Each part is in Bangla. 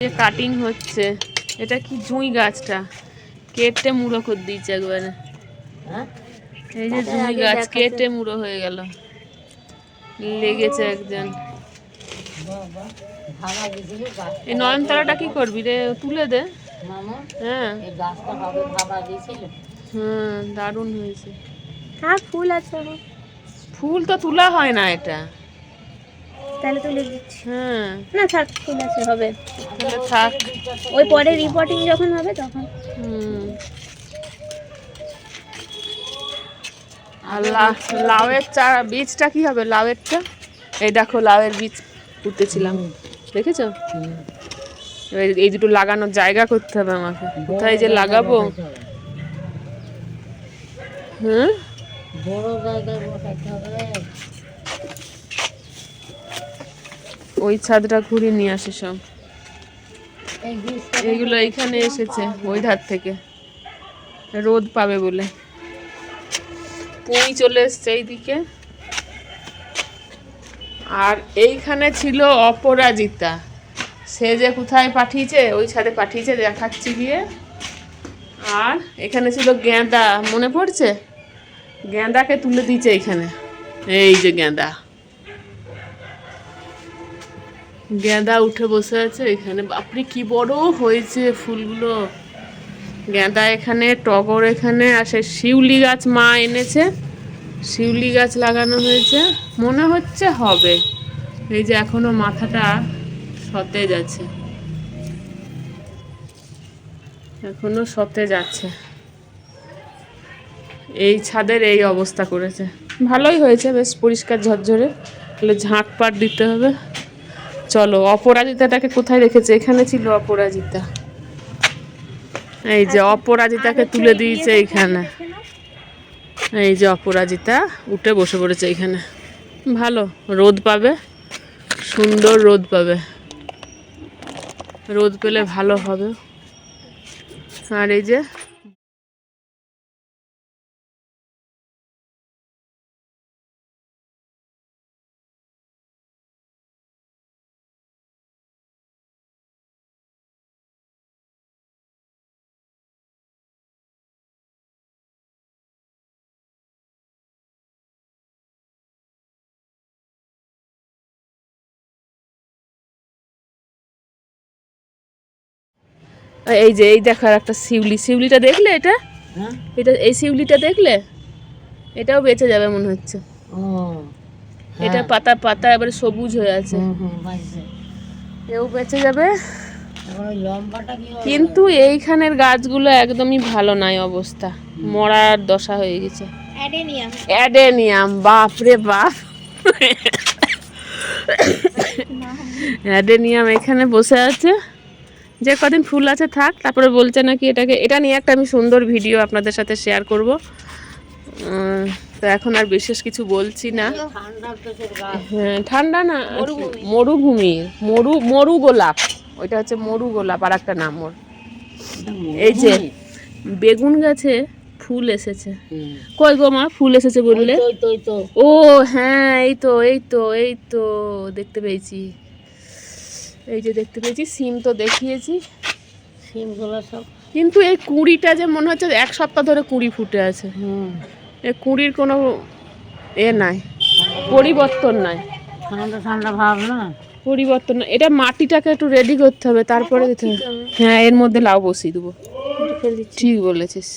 যে কাটিং হচ্ছে এটা কি জুঁই গাছটা? কেটে মুড়ো করে দিয়েছে একবারে। হ্যাঁ? এই যে জুঁই গাছ কেটে মুড়ো হয়ে গেল। লেগেছে একজন। এই নয়নতারাটা কি করবি রে? তুলে দে। হ্যাঁ। হ্যাঁ দারুণ হয়েছে। হ্যাঁ ফুল আছে ফুল তো তোলা হয় না এটা। তাহলে তুলে দিচ্ছি। হ্যাঁ না থাক ফুল আছে হবে। তাহলে থাক। ওই পরে রিপোর্টিং যখন হবে তখন। হুম। আর লা- লাউয়ের চা বীজটা কি হবে? লাউয়েরটা এই দেখো লাউয়ের বীজ পুঁতেছিলাম। দেখেছ? এবার এই দুটো লাগানোর জায়গা করতে হবে আমাকে। কোথায় যে লাগাবো? হুম? বড় জায়গায় বসাতে হবে ওই ছাদটা ঘুরিয়ে নিয়ে আসে সব। এইগুলো এইখানে এসেছে, ওই ধার থেকে। রোদ পাবে বলে। পুঁই চলে এসছে এইদিকে। আর এইখানে ছিল অপরাজিতা। সে যে কোথায় পাঠিয়েছে, ওই ছাদে পাঠিয়েছে, দেখাচ্ছি গিয়ে। আর এখানে ছিল গেঁদা, মনে পড়ছে? গেঁদাকে তুলে দিয়েছে এখানে। এই যে গেঁদা। গেঁদা উঠে বসে আছে, এখানে বাপরে কি বড় হয়েছে ফুলগুলো। গেঁদা এখানে, টগর এখানে, আর সেই শিউলি গাছ মা এনেছে। শিউলি গাছ লাগানো হয়েছে। মনে হচ্ছে হবে। এই যে এখনও মাথাটা সতেজ আছে। এখনও সতেজ আছে। এই ছাদের এই অবস্থা করেছে। ভালোই হয়েছে, বেশ পরিষ্কার ঝরঝরে। তাহলে ঝাঁট পাট দিতে হবে। চলো অপরাজিতাটাকে কোথায় রেখেছে? এখানে ছিল অপরাজিতা। এই যে অপরাজিতাকে তুলে দিয়েছে এইখানে এই যে অপরাজিতা উঠে বসে পড়েছে এইখানে ভালো রোদ পাবে সুন্দর রোদ পাবে। রোদ পেলে ভালো হবে। আর এই যে এই যে এই দেখার একটা শিউলি। শিউলিটা দেখলে এটা? হ্যাঁ। এটা এই শিউলিটা দেখলে? এটাও বেঁচে যাবে মনে হচ্ছে। ও এটা পাতা পাতা এবারে সবুজ হয়ে আছে। হুম হুম এও বেঁচে যাবে। এখন ওই লম্বাটা কি হবে? কিন্তু এইখানের গাছগুলো একদমই ভালো নাই অবস্থা। মরার দশা হয়ে গেছে। অ্যাডেনিয়াম। অ্যাডেনিয়াম বাপ। রে বাপ অ্যাডেনিয়াম এখানে বসে আছে। যে কদিন ফুল আছে থাক তারপরে বলছে নাকি এটাকে এটা নিয়ে একটা আমি সুন্দর ভিডিও আপনাদের সাথে শেয়ার করব। তো এখন আর বিশেষ কিছু বলছি না। হ্যাঁ ঠান্ডা না মরুভূমি। মরু মরু গোলাপ ওইটা হচ্ছে মরু গোলাপ আর একটা নাম ওর। এই যে বেগুন গাছে ফুল এসেছে। কই গো মা ফুল এসেছে বললে? ও হ্যাঁ এই তো এই তো এই তো দেখতে পেয়েছি। এই যে দেখতে পেয়েছি সিম তো দেখিয়েছি। সিমগুলো সব কিন্তু এই কুড়িটা যে মনে হচ্ছে এক সপ্তাহ ধরে কুড়ি ফুটে আছে। হুম। এই কুড়ির কোনো এ নাই পরিবর্তন নাই। ঠান্ডা ঠান্ডা ভাব না? পরিবর্তন না এটা মাটিটাকে একটু রেডি করতে হবে তারপরে হ্যাঁ এর মধ্যে লাউ বসিয়ে দেবো। ঠিক বলেছিস।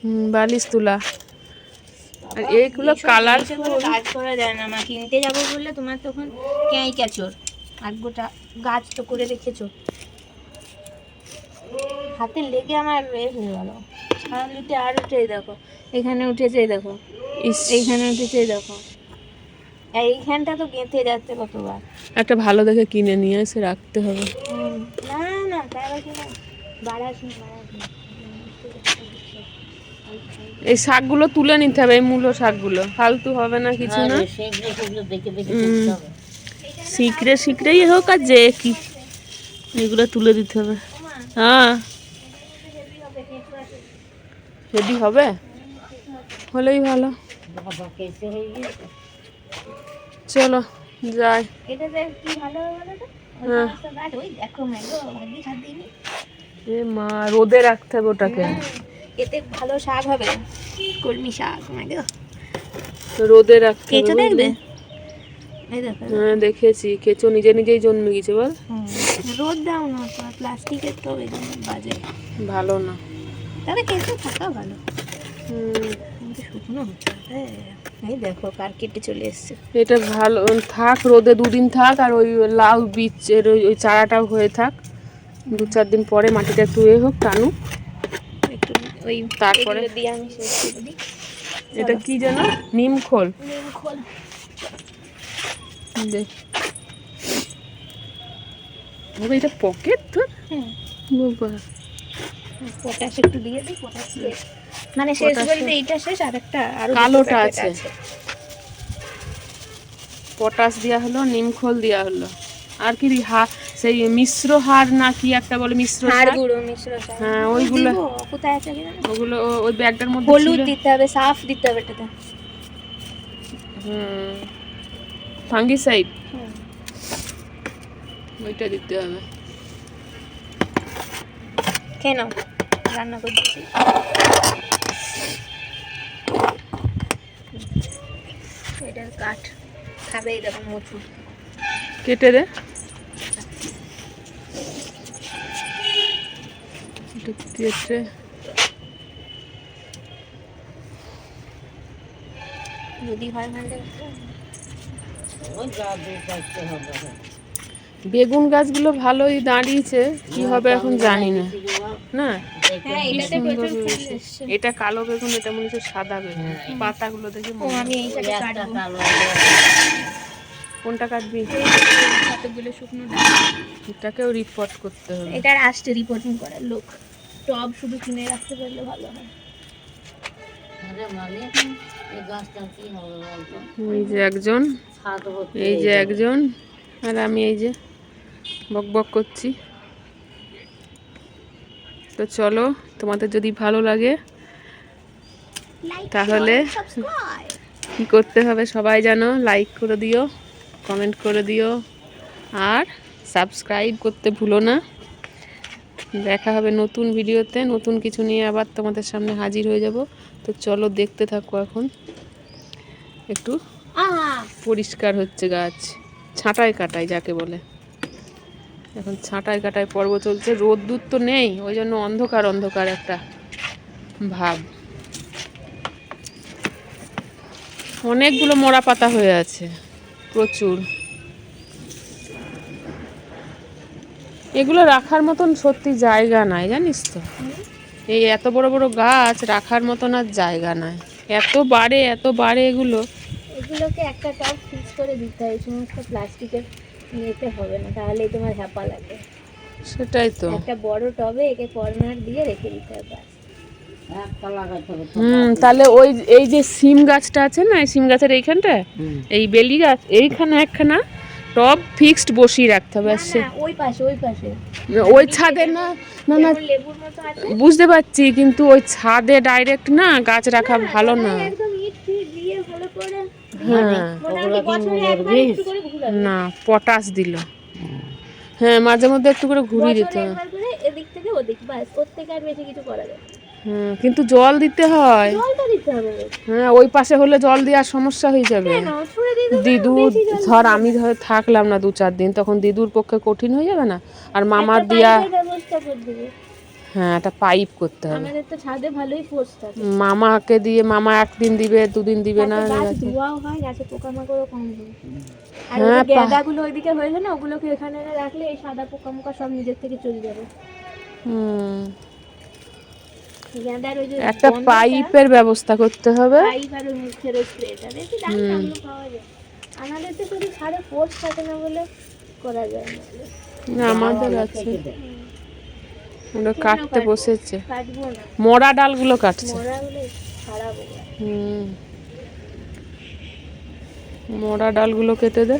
হুম বালিশ তুলা। আর এইগুলো কালার কাজ করা যায় না মা। কিনতে যাব বললে তোমার তখন ক্যাঁই ক্যাচর আর গোটা গাছ তো করে রেখেছো। হাতে লেগে আমার এ হয়ে গেল। ছাড়ালিতে আর উঠে দেখো। এখানে উঠেছে দেখো। এইখানে উঠেছে দেখো। এইখানটা তো গেঁথে যাচ্ছে কতবার। একটা ভালো দেখে কিনে নিয়ে এসে রাখতে হবে। না না তাই বলছি না বাড়াস না বাড়াস না এই শাকগুলো তুলে নিতে হবে এই মূলো শাকগুলো। ফালতু হবে না কিছু না। হ্যাঁ। করতে শিখরে শিখরেই হোক আর যে কি। এগুলো তুলে দিতে হবে। হ্যাঁ। রেডি হবে? হলেই ভালো। হয়ে চলো যাই। হ্যাঁ। এ মা রোদে রাখতে হবে ওটাকে। এতে ভালো শাক হবে। কলমি শাক ম্যাগো রোদে রাখতে হবে কেঁচো দেখবে? বুঝলি? এই দেখো। হ্যাঁ দেখেছি। কেঁচো নিজে নিজেই জন্মে গেছে বল রোদ দাও না প্লাস্টিকের তো এই জন্য বাজে। ভালো না। তবে কেঁচো থাকা ভালো। কিন্তু শুকনো হচ্ছে হ্যাঁ এই দেখো কার কেটে চলে এসছে। এটা ভালো থাক রোদে দুদিন থাক আর ওই লাউ বীজের ওই ওই চারাটাও হয়ে থাক। দু চার দিন পরে মাটিটা একটু এ হোক টানুক। ওই তারপরে? দিয়ে আমি শেষ করে দিই। এটা কি যেন? দেখ এটা পকেট তো হ্যাঁ বাবা। পটাশ একটু দিয়ে দিই পটাশ দিয়ে। মানে শেষ বলতে এইটা শেষ আর একটা আরও কালোটা আছে। পটাশ দেওয়া হলো নিম খোল দেওয়া হলো। আর কি হা সেই মিশ্র হার না কি একটা বলে মিশ্র শাক? গুঁড়ো মিশ্র হ্যাঁ, ওইগুলো। কোথায় আছে ওগুলো ওই ব্যাগটার মধ্যে হলুদ দিতে হবে সাফ দিতে হবে এটাতে। হুম ফাঙ্গিসাইড। ওইটা দিতে হবে। নাও রান্না করে দিচ্ছি এটার কাঠ খাবে এই দেখুন মুচু কেটে দে। এটা যদি হয় কাটতে হবে। বেগুন গাছগুলো ভালোই দাঁড়িয়েছে কি হবে এখন জানি না। না? হ্যাঁ কি এটাতে সুন্দর প্রচুর ফুল হয়েছে। এসছে। এটা কালো বেগুন এটা মনে হচ্ছে সাদা বেগুন। পাতাগুলো দেখে ও হয়। আমি এইটাকে একটা কাটবো। কালো কোনটা কাটবি? কতগুলো শুকনো এটাকেও রিপোর্ট করতে হবে। এটার আসছে রিপোর্টিং করার লোক। টব শুধু কিনে রাখতে পারলে ভালো হয়। মানে এই গাছটা কি হবে বলতো? এই যে একজন এই যে একজন আর আমি এই যে বক বক করছি। তো চলো তোমাদের যদি ভালো লাগে তাহলে কি করতে হবে সবাই জানো লাইক করে দিও কমেন্ট করে দিও আর সাবস্ক্রাইব করতে ভুলো না। দেখা হবে নতুন ভিডিওতে, নতুন কিছু নিয়ে আবার তোমাদের সামনে হাজির হয়ে যাব। তো চলো দেখতে থাকো এখন। একটু পরিষ্কার হচ্ছে গাছ। ছাঁটাই কাটাই যাকে বলে। এখন ছাঁটাই কাটাই পর্ব চলছে। রোদ্দুর তো নেই, ওই জন্য অন্ধকার অন্ধকার একটা ভাব। অনেকগুলো মরা পাতা হয়ে আছে, প্রচুর। এগুলো রাখার মতন সত্যি জায়গা নাই জানিস তো? এই এত বড় বড় গাছ রাখার মতন আর জায়গা নাই। এত বাড়ে এত বাড়ে এগুলো। এগুলোকে একটা টব ফিক্স করে দিতে হয় এই সমস্ত প্লাস্টিকের নিতে হবে না তাহলেই তোমার হ্যাপা লাগে। সেটাই তো। একটা বড় টবে একে কর্নার দিয়ে রেখে দিতে হবে একটা লাগাইতে হবে হুম তাহলে ওই এই যে সিম গাছটা আছে না এই সিম গাছের এইখানটা এই বেলি গাছ এইখানে একখানা? টব ফিক্সড বসিয়ে রাখতে হবে সে ওই পাশে ওই পাশে। ওই ছাদে না না না। বুঝতে পারছি কিন্তু ওই ছাদে ডাইরেক্ট না গাছ রাখা ভালো না। একদম ইট ফিট দিয়ে ভালো করে হ্যাঁ ঘুরাবে। না পটাশ দিল। হ্যাঁ মাঝে মধ্যে একটু করে ঘুরিয়ে দিতে হবে। এদিক থেকে ওদিক বাস ওর থেকে আর বেশি কিছু করা না। হ্যাঁ কিন্তু জল দিতে হয়। হ্যাঁ ওই পাশে হলে জল দেওয়ার সমস্যা হয়ে যাবে। দিদু ধর আমি ধর থাকলাম না দু চার দিন তখন দিদুর পক্ষে কঠিন হয়ে যাবে না? আর মামার দিয়া হ্যাঁ একটা পাইপ করতে হবে। মামাকে দিয়ে মামা একদিন দিবে দুদিন দিবে না হয় যে ওইদিকে হয়েছে না ওগুলোকে এখানে রাখলে এই সাদা পোকামোকা সব নিজের থেকে চলে যাবে। হুম, একটা পাইপের ব্যবস্থা করতে হবে। পাইপ আর ওই মুখের স্প্রেটা বেশি দাম না, ওগুলো পাওয়া যায়। আমাদের তো শুধু ছাদে ফোর্স থাকে না বলে করা যায় না। আমাদের আছে। কাটতে বসেছে। মরা ডালগুলো কাটছে। হুম। মরা ডালগুলো কেটে দে।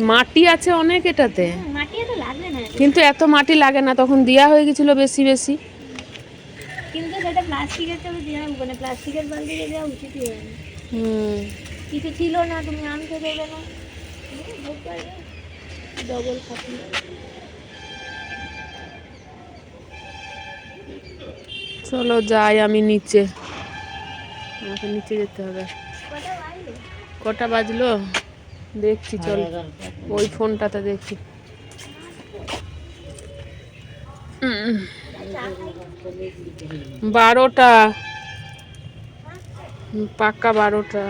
মাটি আছে অনেক এটাতে। মাটি এত না। কিন্তু এত মাটি লাগে না তখন দেয়া হয়ে গেছিল বেশি বেশি। কিন্তু সেটা প্লাস্টিকের তো দিয়ে মানে প্লাস্টিকের বালতি দেওয়া উচিতই হয়নি। হুম। কিছু ছিল না তুমি আনতে দেবে না। ডবল চলো যাই আমি নিচে। আমাকে নিচে যেতে হবে। কটা বাজলো? দেখছি চল। ওই ফোনটাতে দেখি। বারোটা। পাক্কা বারোটা।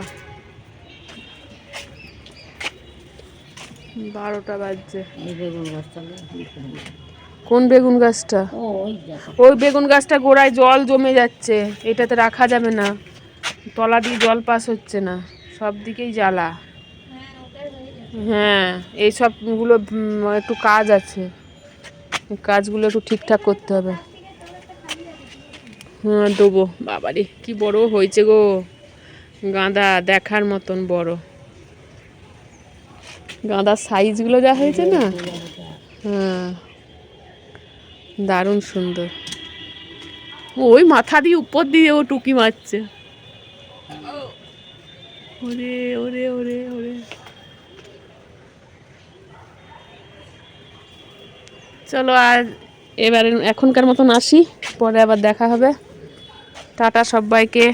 বারোটা বাজছে। কোন বেগুন গাছটা? ওই বেগুন গাছটা গোড়ায় জল জমে যাচ্ছে। এটাতে রাখা যাবে না। তলা দিয়ে জল পাস হচ্ছে না। সব দিকেই জ্বালা। হ্যাঁ এই সবগুলো একটু কাজ আছে। কাজগুলো একটু ঠিকঠাক করতে হবে। হ্যাঁ দেবো। বাবারে, কি বড় হয়েছে গো। গাঁদা দেখার মতন বড়। গাঁদার সাইজগুলো যা হয়েছে না? হ্যাঁ দারুণ সুন্দর। ওই মাথা দিয়ে উপর দিয়ে ও টুকি মারছে। ওরে ওরে ওরে ওরে। চলো আর এবারে এখনকার মতন আসি পরে আবার দেখা হবে। টাটা সবাইকে।